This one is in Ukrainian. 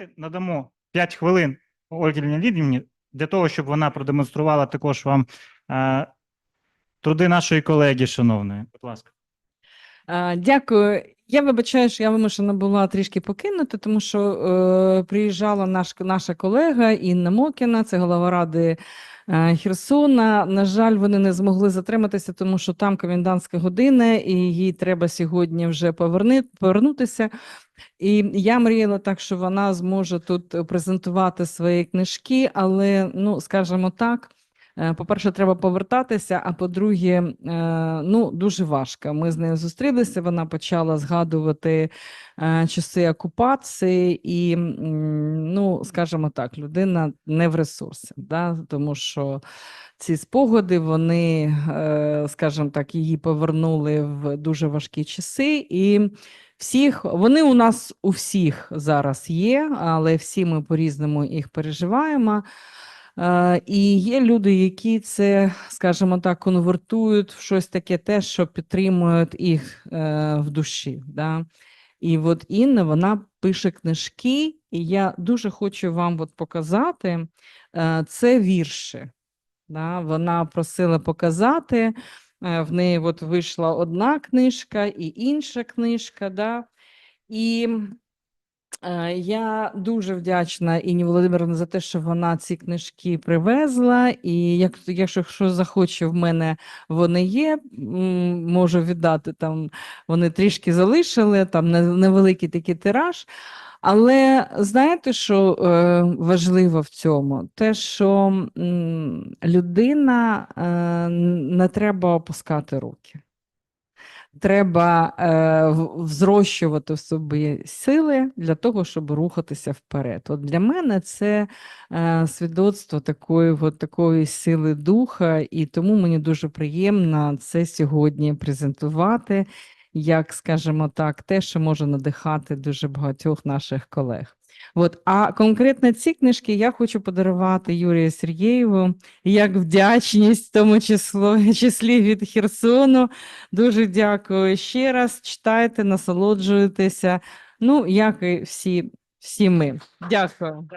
давайте надамо 5 хвилин Ольгі Леонідівні для того, щоб вона продемонструвала також вам е, труди нашої колеги, шановної. Будь ласка. Дякую. Я вибачаю, що я вимушена була трішки покинути, тому що е, приїжджала наш, наша колега Інна Мокіна, це голова ради е, Херсона. На жаль, вони не змогли затриматися, тому що там комендантська година, і їй треба сьогодні вже поверни, повернутися. І я мріяла так, що вона зможе тут презентувати свої книжки, але, ну, скажімо так. Е, По-перше, треба повертатися, а по-друге, е, ну, дуже важко. Ми з нею зустрілися, вона почала згадувати е, часи окупації, і, ну, скажімо так, людина не в ресурсі, да? тому що ці спогади, вони, скажімо так, її повернули в дуже важкі часи. І всіх, вони у нас у всіх зараз є, але всі ми по-різному їх переживаємо. Е, І є люди, які це, скажімо так, конвертують в щось таке те, що підтримують їх е, в душі. Да? І от Інна вона пише книжки, і я дуже хочу вам от показати е, це вірші. Да? Вона просила показати. В неї от вийшла одна книжка і інша книжка. Да? І Я дуже вдячна Інні Володимировні за те, що вона ці книжки привезла. І як, якщо що захоче, в мене вони є, можу віддати там. Вони трішки залишили, там невеликий такий тираж. Але знаєте, що е, важливо в цьому? Те, що людина е, не треба опускати руки. Треба е, взрощувати в собі сили для того, щоб рухатися вперед. От для мене це е, свідоцтво такої, от, такої сили духа, і тому мені дуже приємно це сьогодні презентувати, як, скажімо так, те, що може надихати дуже багатьох наших колег. От, а конкретно ці книжки я хочу подарувати Юрію Сергієву як вдячність, в тому число, числі від Херсону. Дуже дякую ще раз. Читайте, насолоджуйтеся. Ну, як і всі, всі ми. Дякую.